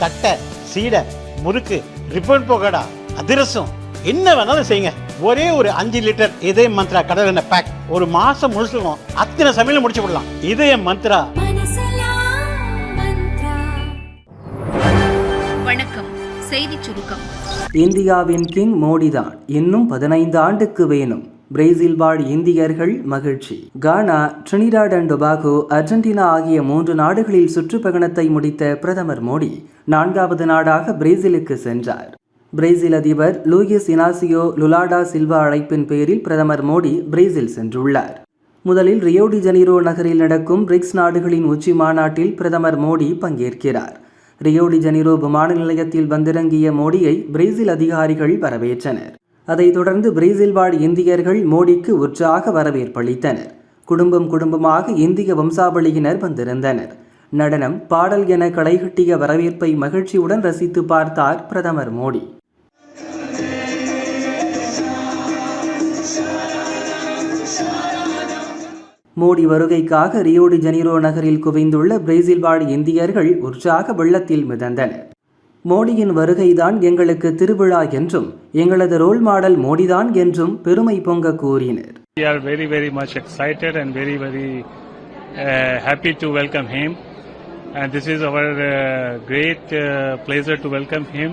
தட்டை சீடை முறுக்கு ரிப்பன் போகடா அதிரசம். என்ன வேணாலும் செய்யுங்க. ஒரே ஒரு அஞ்சு லிட்டர் இதய மந்த்ரா கடல் எண்ணெய் பேக் ஒரு மாசம் முழுசுக்கும் அத்தனை சமையலும் முடிச்சு விடலாம். இதய மந்த்ரா. வணக்கம். செய்திச் சுருக்கம். இந்தியாவின் கிங் மோடிதான். இன்னும் பதினைந்து ஆண்டுக்கு வேணும். பிரேசில் வாழ் இந்தியர்கள் மகிழ்ச்சி. Ghana Trinidad and Tobago Argentina ஆகிய மூன்று நாடுகளில் சுற்றுப்பயணத்தை முடித்த பிரதமர் மோடி நான்காவது நாடாக பிரேசிலுக்கு சென்றார். பிரேசில் அதிபர் லூயிஸ் இனாசியோ லுலாடா சில்வா அழைப்பின் பேரில் பிரதமர் மோடி பிரேசில் சென்றுள்ளார். முதலில் ரியோ டி நகரில் நடக்கும் பிரிக்ஸ் நாடுகளின் உச்சி மாநாட்டில் பிரதமர் மோடி பங்கேற்கிறார். ரியோ டி விமான நிலையத்தில் வந்திறங்கிய மோடியை பிரேசில் அதிகாரிகள் வரவேற்றனர். அதைத் தொடர்ந்து பிரேசில் வாழ் இந்தியர்கள் மோடிக்கு உற்சாக வரவேற்பளித்தனர் குடும்பம் குடும்பமாக இந்திய வம்சாவளியினர் வந்திருந்தனர். நடனம் பாடல் என களைகட்டிய வரவேற்பை மகிழ்ச்சியுடன் ரசித்து பார்த்தார் பிரதமர் மோடி. மோடி வருகைக்காக ரியோ ஜெனிரோ நகரில் குவிந்துள்ள பிரேசில் வாழ் இந்தியர்கள் உற்சாக வெள்ளத்தில் மிதந்தனர். மோடியின் வருகைதான் எங்களுக்கு திருவிழா என்றும் எங்களது ரோல் மாடல் மோடிதான் என்றும் பெருமை பொங்க கூறினர் We are very, very much excited and very, very uh, happy to welcome him. And this is our uh, great uh, pleasure to welcome him.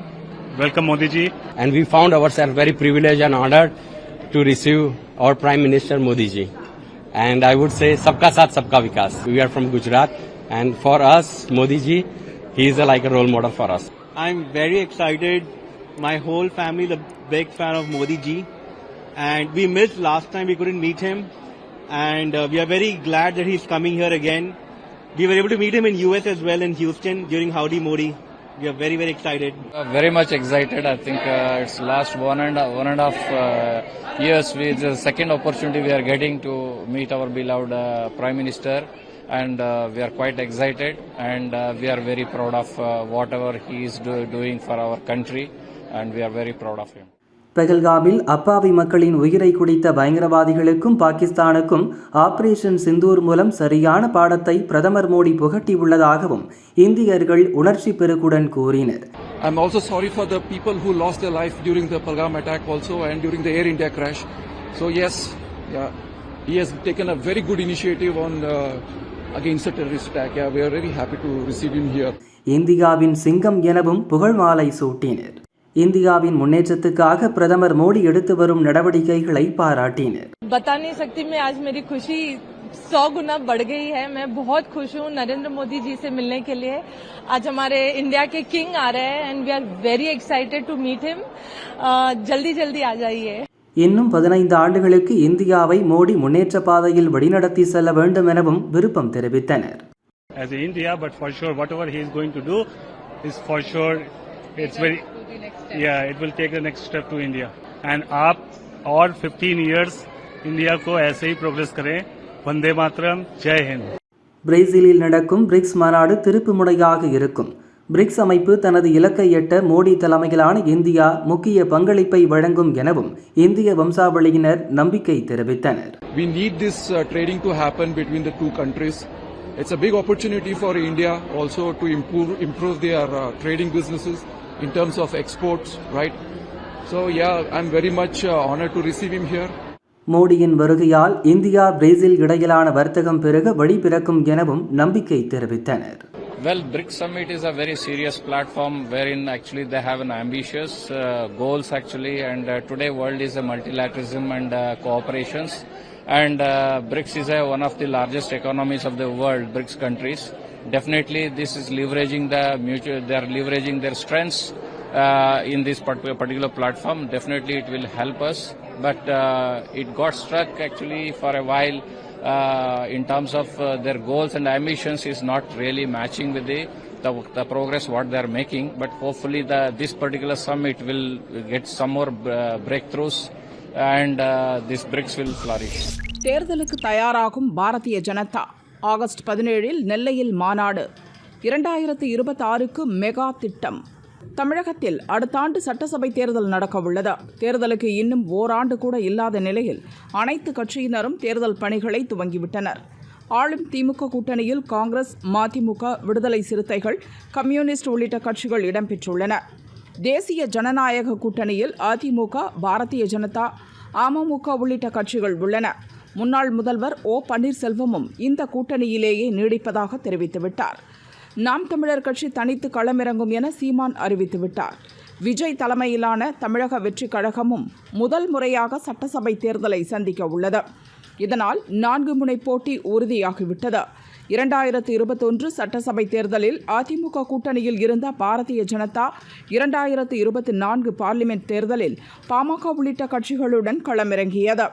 Welcome, Modi ji. and we found ourselves very privileged and honored to receive our Prime Minister Modi ji. And I would say, Sabka Saath Sabka Vikas. We are from Gujarat, and for us, Modi ji, he is a, like a role model for us. I'm very excited. My whole family is a big fan of Modi ji. And we missed last time we couldn't meet him. And uh, we are very glad that he's coming here again. We were able to meet him in US as well in Houston during Howdy Modi. We are very, very excited. Uh, very much excited. I think uh, it's last one and one and a half uh, years. We, it's the second opportunity we are getting to meet our beloved uh, Prime Minister, and uh, we are quite excited. And uh, we are very proud of uh, whatever he is do, doing for our country, and we are very proud of him. பெகல்காமில் அப்பாவி மக்களின் உயிரை குடித்த பயங்கரவாதிகளுக்கும் பாகிஸ்தானுக்கும் operation Sindoor மூலம் சரியான பாடத்தை பிரதமர் மோடி புகட்டியுள்ளதாகவும் இந்தியர்கள் உணர்ச்சி பெருக்குடன் கூறினர் I'm also sorry for the people who lost their life during the Palgam attack also and during the Air India crash. So yes, yeah, he has taken a very good initiative on uh, against the terrorist attack. Yeah, we are very happy to receive him here. இந்தியாவின் சிங்கம் எனவும் புகழ் மாலை சூட்டினர் இந்தியாவின் முன்னேற்றத்துக்காக பிரதமர் மோடி எடுத்து வரும் நடவடிக்கைகளை பாராட்டினர் बता नहीं सकती मैं आज मेरी खुशी सौ गुना बढ़ गई है मैं बहुत खुश हूँ नरेंद्र मोदी जी से मिलने के लिए आज हमारे इंडिया के किंग आ रहे हैं and we are very excited to meet him जल्दी जल्दी आ जाइए இன்னும் பதினைந்து ஆண்டுகளுக்கு இந்தியாவை மோடி முன்னேற்ற பாதையில் வழிநடத்தி செல்ல வேண்டும் எனவும் விருப்பம் தெரிவித்தனர் As India, but for sure, whatever he is going to do is for sure, it's very, yeah, it will take the next step to India. And आप और 15 years इंडिया को ऐसे ही प्रोग्रेस करें वंदे मातरम जय हिंद பிரேசிலில் நடக்கும் பிரிக்ஸ் மாநாடு திருப்பு முனையாக இருக்கும் பிரிக்ஸ் அமைப்பு தனது இலக்கை எட்ட மோடி தலைமையிலான இந்தியா முக்கிய பங்களிப்பை வழங்கும் எனவும் இந்திய வம்சாவளியினர் நம்பிக்கை தெரிவித்தனர் We need this uh, trading to happen between the two countries. It's a big opportunity for India also to improve improve their uh, trading businesses in terms of exports, right? So yeah, I'm very much uh, honored to receive him here. மோடியின் வருகையால் India Brazil இடையிலான வர்த்தகம் பெருக வழி பிறக்கும் எனவும் நம்பிக்கை தெரிவித்தனர் Well, BRICS Summit is a very serious platform wherein actually they have an ambitious uh, goals actually, and uh, today world is a multilateralism and uh, cooperations, and uh, BRICS is a, one of the largest economies of the world, BRICS countries. Definitely, this is leveraging the mutual. They are leveraging their strengths uh, in this particular platform. Definitely, it will help us. But uh, it got struck actually for a while in terms of uh, their goals and ambitions is not really matching with the, the the progress what they are making. But hopefully, the this particular summit will get some more uh, breakthroughs, and uh, this BRICS will flourish. தேர்தலுக்கு தயாராகும் Bharatiya Janata August பதினேழில் நெல்லையில் மாநாடு இரண்டாயிரத்து இருபத்தாறுக்கு mega திட்டம் தமிழகத்தில் அடுத்த ஆண்டு சட்டசபை தேர்தல் நடக்கவுள்ளது. தேர்தலுக்கு இன்னும் ஓராண்டு கூட இல்லாத நிலையில் அனைத்து கட்சியினரும் தேர்தல் பணிகளை துவங்கிவிட்டனர். ஆளும் திமுக கூட்டணியில் காங்கிரஸ் மதிமுக விடுதலை சிறுத்தைகள் கம்யூனிஸ்ட் உள்ளிட்ட கட்சிகள் இடம்பெற்றுள்ளன. தேசிய ஜனநாயக கூட்டணியில் அதிமுக பாரதிய ஜனதா அமமுக உள்ளிட்ட கட்சிகள் உள்ளன. முன்னாள் முதல்வர் ஓ பன்னீர்செல்வமும் இந்த கூட்டணியிலேயே நீடிப்பதாக தெரிவித்துவிட்டார். நாம் தமிழர் கட்சி தனித்து களமிறங்கும் என சீமான் அறிவித்துவிட்டார் விஜய் தலைமையிலான தமிழக வெற்றிக் கழகமும் முதல் முறையாக சட்டசபை தேர்தலை சந்திக்க உள்ளது. இதனால் நான்கு முனை போட்டி உறுதியாகிவிட்டது. இரண்டாயிரத்து இருபத்தொன்று சட்டசபை தேர்தலில் அதிமுக கூட்டணியில் இருந்த பாரதிய ஜனதா இரண்டாயிரத்து இருபத்தி நான்கு பார்லிமெண்ட் தேர்தலில் பாமக உள்ளிட்ட கட்சிகளுடன் களமிறங்கியது.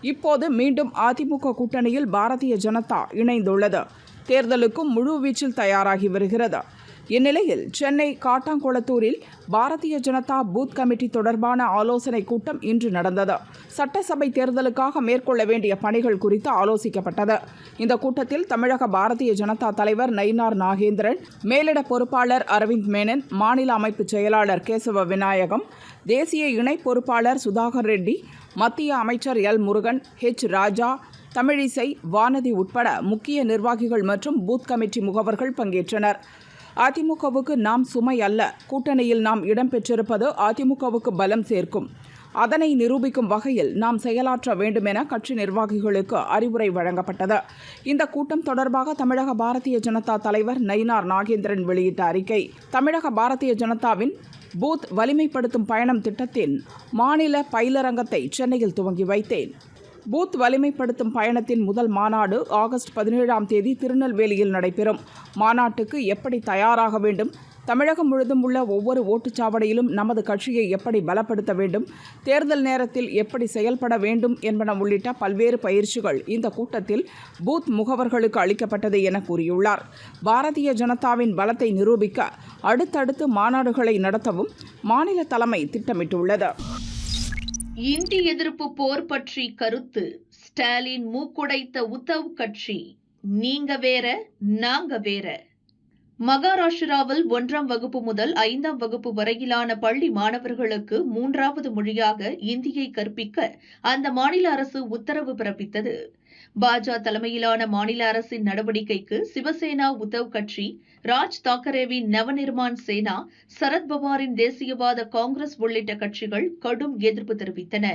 இப்போது மீண்டும் அதிமுக கூட்டணியில் பாரதிய ஜனதா இணைந்துள்ளது. தேர்தலுக்கும் முழுவீச்சில் தயாராகி வருகிறது. இந்நிலையில் சென்னை காட்டாங்குளத்தூரில் பாரதிய ஜனதா பூத் கமிட்டி தொடர்பான ஆலோசனைக் கூட்டம் இன்று நடந்தது. சட்டசபை தேர்தலுக்காக மேற்கொள்ள வேண்டிய பணிகள் குறித்து ஆலோசிக்கப்பட்டது. இந்த கூட்டத்தில் தமிழக பாரதிய ஜனதா தலைவர் நயினார் நாகேந்திரன் மேலிட பொறுப்பாளர் அரவிந்த் மேனன் மாநில அமைப்பு செயலாளர் கேசவ விநாயகம் தேசிய இணை பொறுப்பாளர் சுதாகர் ரெட்டி மத்திய அமைச்சர் எல் முருகன் ஹெச் ராஜா தமிழிசை வானதி உட்பட முக்கிய நிர்வாகிகள் மற்றும் பூத் கமிட்டி முகவர்கள் பங்கேற்றனர். அதிமுகவுக்கு நாம் சுமை அல்ல கூட்டணியில் நாம் இடம்பெற்றிருப்பது அதிமுகவுக்கு பலம் சேர்க்கும். அதனை நிரூபிக்கும் வகையில் நாம் செயலாற்ற வேண்டும் என கட்சி நிர்வாகிகளுக்கு அறிவுரை வழங்கப்பட்டது. இந்த கூட்டம் தொடர்பாக தமிழக பாரதிய ஜனதா தலைவர் நயினார் நாகேந்திரன் வெளியிட்ட அறிக்கை. தமிழக பாரதிய ஜனதாவின் பூத் வலிமைப்படுத்தும் பயணம் திட்டத்தின் மாநில பயிலரங்கத்தை சென்னையில் துவங்கி வைத்தேன். பூத் வலிமைப்படுத்தும் பயணத்தின் முதல் மாநாடு ஆகஸ்ட் பதினேழாம் தேதி திருநெல்வேலியில் நடைபெறும். மாநாட்டுக்கு எப்படி தயாராக வேண்டும்? தமிழகம் முழுதும் உள்ள ஒவ்வொரு ஓட்டுச்சாவடியிலும் நமது கட்சியை எப்படி பலப்படுத்த வேண்டும்? தேர்தல் நேரத்தில் எப்படி செயல்பட வேண்டும் என்பன உள்ளிட்ட பல்வேறு பயிற்சிகள் இந்த கூட்டத்தில் பூத் முகவர்களுக்கு அளிக்கப்பட்டது என கூறியுள்ளார். பாரதிய ஜனதாவின் பலத்தை நிரூபிக்க அடுத்தடுத்து மாநாடுகளை நடத்தவும் மாநில தலைமை திட்டமிட்டுள்ளது. இந்தி எதிர்ப்பு போர் பற்றி கருத்து ஸ்டாலின் மூக்குடைத்த உத்தவ் கட்சி. நீங்க வேற நாங்க வேற. மகாராஷ்டிராவில் ஒன்றாம் வகுப்பு முதல் ஐந்தாம் வகுப்பு வரையிலான பள்ளி மாணவர்களுக்கு மூன்றாவது மொழியாக இந்தியை கற்பிக்க அந்த மாநில அரசு உத்தரவு பிறப்பித்தது. பாஜக தலைமையிலான மாநில அரசின் நடவடிக்கைக்கு சிவசேனா உத்தவ் கட்சி ராஜ் தாக்கரேவின் நவநிர்மாண் சேனா சரத்பவாரின் தேசியவாத காங்கிரஸ் உள்ளிட்ட கட்சிகள் கடும் எதிர்ப்பு தெரிவித்தன.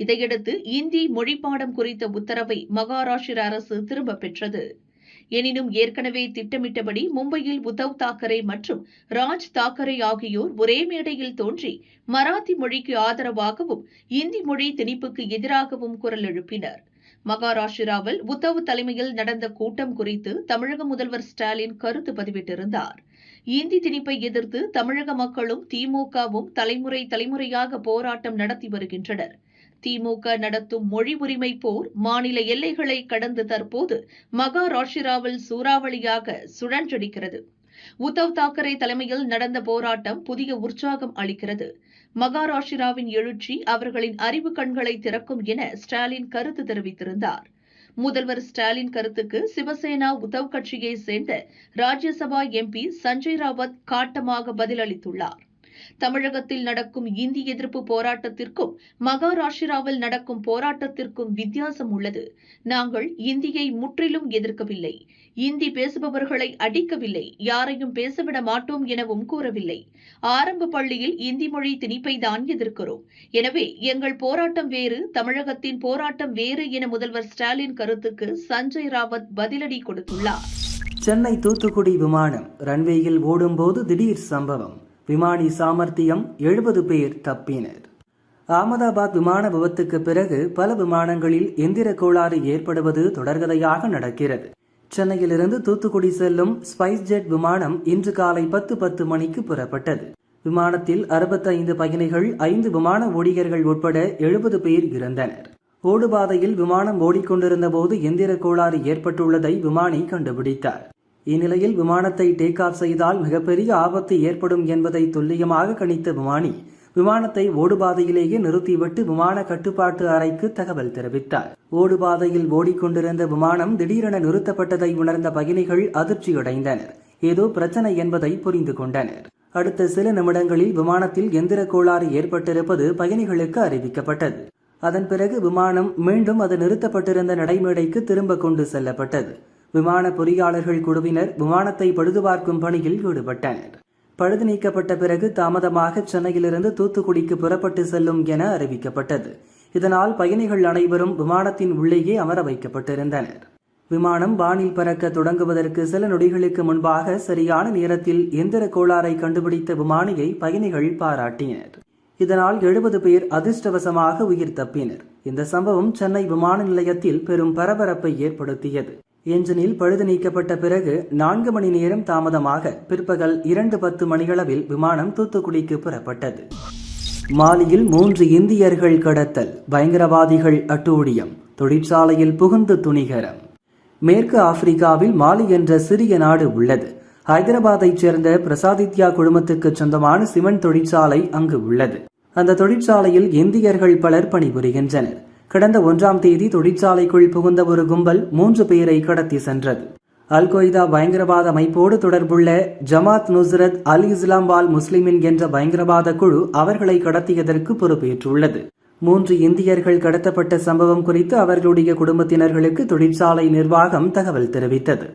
இதையடுத்து இந்தி மொழிப்பாடம் குறித்த உத்தரவை மகாராஷ்டிர அரசு திரும்பப் பெற்றது. எனினும் ஏற்கனவே திட்டமிட்டபடி மும்பையில் உத்தவ் தாக்கரே மற்றும் ராஜ் தாக்கரே ஆகியோர் ஒரே மேடையில் தோன்றி மராத்தி மொழிக்கு ஆதரவாகவும் இந்தி மொழி திணிப்புக்கு எதிராகவும் குரல் எழுப்பினர். மகாராஷ்டிராவில் உத்தவ் தலைமையில் நடந்த கூட்டம் குறித்து தமிழக முதல்வர் ஸ்டாலின் கருத்து பதிவிட்டிருந்தார். இந்தி திணிப்பை எதிர்த்து தமிழக மக்களும் திமுகவும் தலைமுறை தலைமுறையாக போராட்டம் நடத்தி வருகின்றனர். திமுக நடத்தும் மொழி உரிமை போர் மாநில எல்லைகளை கடந்து தற்போது மகாராஷ்டிராவில் சூறாவளியாக சுழன்றடிக்கிறது. உத்தவ் தாக்கரே தலைமையில் நடந்த போராட்டம் புதிய உற்சாகம் அளிக்கிறது. மகாராஷ்டிராவின் எழுச்சி அவர்களின் அறிவு கண்களை திறக்கும் என ஸ்டாலின் கருத்து தெரிவித்திருந்தார். முதல்வர் ஸ்டாலின் கருத்துக்கு சிவசேனா உத்தவ் கட்சியை சேர்ந்த ராஜ்யசபா எம்பி சஞ்சய் ராவத் காட்டமாக பதிலளித்துள்ளார். தமிழகத்தில் நடக்கும் இந்தி எதிர்ப்பு போராட்டத்திற்கும் மகாராஷ்டிராவில் நடக்கும் போராட்டத்திற்கும் வித்தியாசம் உள்ளது. நாங்கள் இந்தியை முற்றிலும் எதிர்க்கவில்லை. இந்தி பேசுபவர்களை அடிக்கவில்லை. யாரையும் பேசவிட மாட்டோம் எனவும் கூறவில்லை. ஆரம்ப பள்ளியில் இந்தி மொழி திணிப்பை தான் எதிர்க்கிறோம். எனவே எங்கள் போராட்டம் வேறு தமிழகத்தின் போராட்டம் வேறு என முதல்வர் ஸ்டாலின் கருத்துக்கு சஞ்சய் ராவத் பதிலடி கொடுத்துள்ளார். சென்னை தூத்துக்குடி விமானம் ரன்வேயில் ஓடும்போது திடீர் சம்பவம். விமானி சாமர்த்தியம் எழுபது பேர் தப்பினர். அகமதாபாத் விமான விபத்துக்கு பிறகு பல விமானங்களில் எந்திர கோளாறு ஏற்படுவது தொடர்கதையாக நடக்கிறது. சென்னையிலிருந்து தூத்துக்குடி செல்லும் ஸ்பைஸ் ஜெட் விமானம் இன்று காலை பத்து பத்து மணிக்கு புறப்பட்டது. விமானத்தில் அறுபத்தைந்து பயணிகள் ஐந்து விமான ஊழியர்கள் உட்பட எழுபது பேர் இறந்தனர். ஓடுபாதையில் விமானம் ஓடிக்கொண்டிருந்த போது எந்திர கோளாறு ஏற்பட்டுள்ளதை விமானி கண்டுபிடித்தார். இந்நிலையில் விமானத்தை டேக் ஆஃப் செய்தால் மிகப்பெரிய ஆபத்து ஏற்படும் என்பதை துல்லியமாக கணித்த விமானி விமானத்தை ஓடுபாதையிலேயே நிறுத்திவிட்டு விமான கட்டுப்பாட்டு அறைக்கு தகவல் தெரிவித்தார். ஓடுபாதையில் ஓடிக்கொண்டிருந்த விமானம் திடீரென நிறுத்தப்பட்டதை உணர்ந்த பயணிகள் அதிர்ச்சியடைந்தனர். ஏதோ பிரச்சனை என்பதை புரிந்து கொண்டனர். அடுத்த சில நிமிடங்களில் விமானத்தில் எந்திர கோளாறு ஏற்பட்டிருப்பது பயணிகளுக்கு அறிவிக்கப்பட்டது. அதன் பிறகு விமானம் மீண்டும் அது நிறுத்தப்பட்டிருந்த நடைமேடைக்கு திரும்ப கொண்டு செல்லப்பட்டது. விமான பொறியாளர்கள் குழுவினர் விமானத்தை பழுதுபார்க்கும் பணியில் ஈடுபட்டனர். பழுது நீக்கப்பட்ட பிறகு தாமதமாக சென்னையிலிருந்து தூத்துக்குடிக்கு புறப்பட்டு செல்லும் என அறிவிக்கப்பட்டது. இதனால் பயணிகள் அனைவரும் விமானத்தின் உள்ளேயே அமர வைக்கப்பட்டிருந்தனர். விமானம் வானில் பறக்க தொடங்குவதற்கு சில நொடிகளுக்கு முன்பாக சரியான நேரத்தில் எந்திர கோளாறை கண்டுபிடித்த விமானியை பயணிகள் பாராட்டினர். இதனால் எழுபது பேர் அதிர்ஷ்டவசமாக உயிர் தப்பினர். இந்த சம்பவம் சென்னை விமான நிலையத்தில் பெரும் பரபரப்பை ஏற்படுத்தியது. என்ஜினில் பழுது நீக்கப்பட்ட பிறகு நான்கு மணி நேரம் தாமதமாக பிற்பகல் இரண்டு பத்து மணியளவில் விமானம் தூத்துக்குடிக்கு புறப்பட்டது. மாலியில் மூன்று இந்தியர்கள் கடத்தல் பயங்கரவாதிகள் அட்டூழியம் தொழிற்சாலையில் புகுந்து துணிகரம். மேற்கு ஆப்பிரிக்காவில் மாலி என்ற சிறிய நாடு உள்ளது. ஹைதராபாத்தைச் சேர்ந்த பிரசாதித்யா குழுமத்துக்கு சொந்தமான சிமெண்ட் தொழிற்சாலை அங்கு உள்ளது. அந்த தொழிற்சாலையில் இந்தியர்கள் பலர் பணிபுரிகின்றனர். கடந்த ஒன்றாம் தேதி தொழிற்சாலைக்குள் புகுந்த ஒரு கும்பல் மூன்று பேரை கடத்தி சென்றது. அல் கொய்தா பயங்கரவாத அமைப்போடு தொடர்புள்ள ஜமாத் நுஸ்ரத் அல் இஸ்லாம்பால் முஸ்லிமின் என்ற பயங்கரவாத குழு அவர்களை கடத்தியதற்கு பொறுப்பேற்றுள்ளது. மூன்று இந்தியர்கள் கடத்தப்பட்ட சம்பவம் குறித்து அவர்களுடைய குடும்பத்தினர்களுக்கு தொழிற்சாலை நிர்வாகம் தகவல் தெரிவித்தது.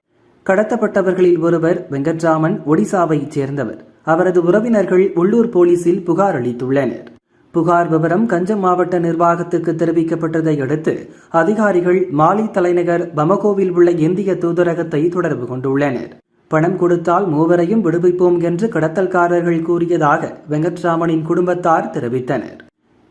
கடத்தப்பட்டவர்களில் ஒருவர் வெங்கட்ராமன் ஒடிசாவைச் சேர்ந்தவர். அவரது உறவினர்கள் உள்ளூர் போலீசில் புகார் அளித்துள்ளனர். புகார் விவரம் கஞ்சம் மாவட்ட நிர்வாகத்துக்கு தெரிவிக்கப்பட்டதை அடுத்து அதிகாரிகள் மாலி தலைநகர் பமகோவில் உள்ள இந்திய தூதரகத்தை தொடர்பு கொண்டுள்ளனர். பணம் கொடுத்தால் மூவரையும் விடுவிப்போம் என்று கடத்தல்காரர்கள் கூறியதாக வெங்கட்ராமனின் குடும்பத்தார் தெரிவித்தனர்.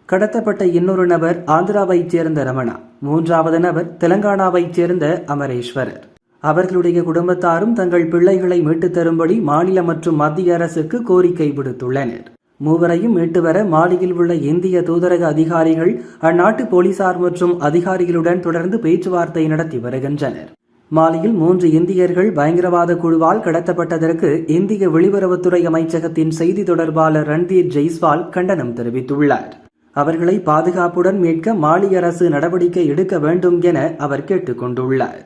கடத்தப்பட்ட இன்னொரு நபர் ஆந்திராவைச் சேர்ந்த ரமணா மூன்றாவது நபர் தெலங்கானாவைச் சேர்ந்த அமரேஸ்வரர். அவர்களுடைய குடும்பத்தாரும் தங்கள் பிள்ளைகளை மீட்டுத் தரும்படி மாநில மற்றும் மத்திய அரசுக்கு கோரிக்கை விடுத்துள்ளனர். மூவரையும் மீட்டு வர மாலியில் உள்ள இந்திய தூதரக அதிகாரிகள் அந்நாட்டு போலீசார் மற்றும் அதிகாரிகளுடன் தொடர்ந்து பேச்சுவார்த்தை நடத்தி வருகின்றனர். மாலியில் மூன்று இந்தியர்கள் பயங்கரவாத குழுவால் கடத்தப்பட்டதற்கு இந்திய வெளியுறவுத்துறை அமைச்சகத்தின் செய்தி தொடர்பாளர் ரன்தீர் ஜெய்ஸ்வால் கண்டனம் தெரிவித்துள்ளார். அவர்களை பாதுகாப்புடன் மீட்க மாலி அரசு நடவடிக்கை எடுக்க வேண்டும் என அவர் கேட்டுக்கொண்டுள்ளார்.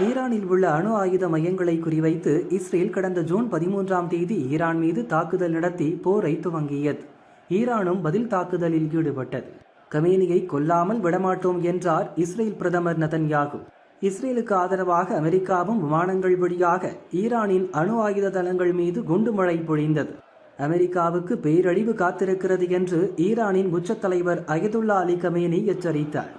ஈரானில் உள்ள அணு ஆயுத மையங்களை குறிவைத்து இஸ்ரேல் கடந்த ஜூன் பதிமூன்றாம் தேதி ஈரான் மீது தாக்குதல் நடத்தி போரை துவங்கியது. ஈரானும் பதில் தாக்குதலில் ஈடுபட்டது. கமேனியை கொல்லாமல் விடமாட்டோம் என்றார் இஸ்ரேல் பிரதமர் நதன்யாகு. இஸ்ரேலுக்கு ஆதரவாக அமெரிக்காவும் விமானங்கள் வழியாக ஈரானின் அணு ஆயுத தளங்கள் மீது குண்டுமழை பொழிந்தது. அமெரிக்காவுக்கு பேரழிவு காத்திருக்கிறது என்று ஈரானின் உச்சத் தலைவர் அயதுல்லா அலி கமேனி எச்சரித்தார்.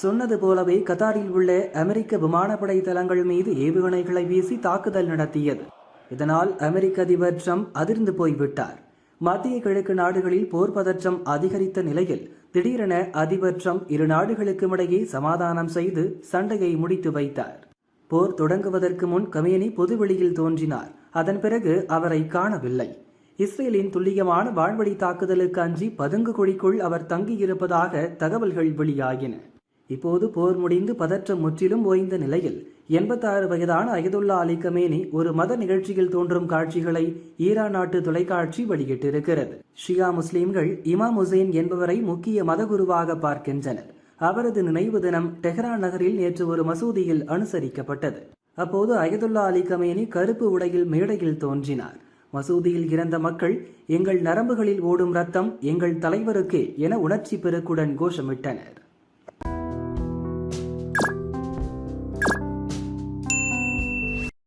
சொன்னது போலவே கத்தாரில் உள்ள அமெரிக்க விமானப்படை தளங்கள் மீது ஏவுகணைகளை வீசி தாக்குதல் நடத்தியது. இதனால் அமெரிக்க அதிபர் ட்ரம்ப் அதிர்ந்து போய்விட்டார். மத்திய கிழக்கு நாடுகளில் போர் பதற்றம் அதிகரித்த நிலையில் திடீரென அதிபர் ட்ரம்ப் இரு நாடுகளுக்கும் இடையே சமாதானம் செய்து சண்டையை முடித்து வைத்தார். போர் தொடங்குவதற்கு முன் கமேனி பொதுவெளியில் தோன்றினார். அதன் பிறகு அவரை காணவில்லை. இஸ்ரேலின் துல்லியமான வான்வழி தாக்குதலுக்கு அஞ்சி பதுங்கு குழிக்குள் அவர் தங்கியிருப்பதாக தகவல்கள் வெளியாகின. இப்போது போர் முடிந்து பதற்றம் முற்றிலும் ஓய்ந்த நிலையில் எண்பத்தாறு வயதான அயதுல்லா அலி கமேனி ஒரு மத நிகழ்ச்சியில் தோன்றும் காட்சிகளை ஈரான் நாட்டு தொலைக்காட்சி வெளியிட்டிருக்கிறது. ஷியா முஸ்லிம்கள் இமாம் ஹுசைன் என்பவரை முக்கிய மதகுருவாக பார்க்கின்றனர். அவரது நினைவு தினம் டெஹ்ரான் நகரில் நேற்று ஒரு மசூதியில் அனுசரிக்கப்பட்டது. அப்போது அயதுல்லா அலி கமேனி கருப்பு உடையில் மேடையில் தோன்றினார். மசூதியில் இறந்த மக்கள் எங்கள் நரம்புகளில் ஓடும் ரத்தம் எங்கள் தலைவருக்கே என உணர்ச்சி பெருக்குடன் கோஷமிட்டனர்.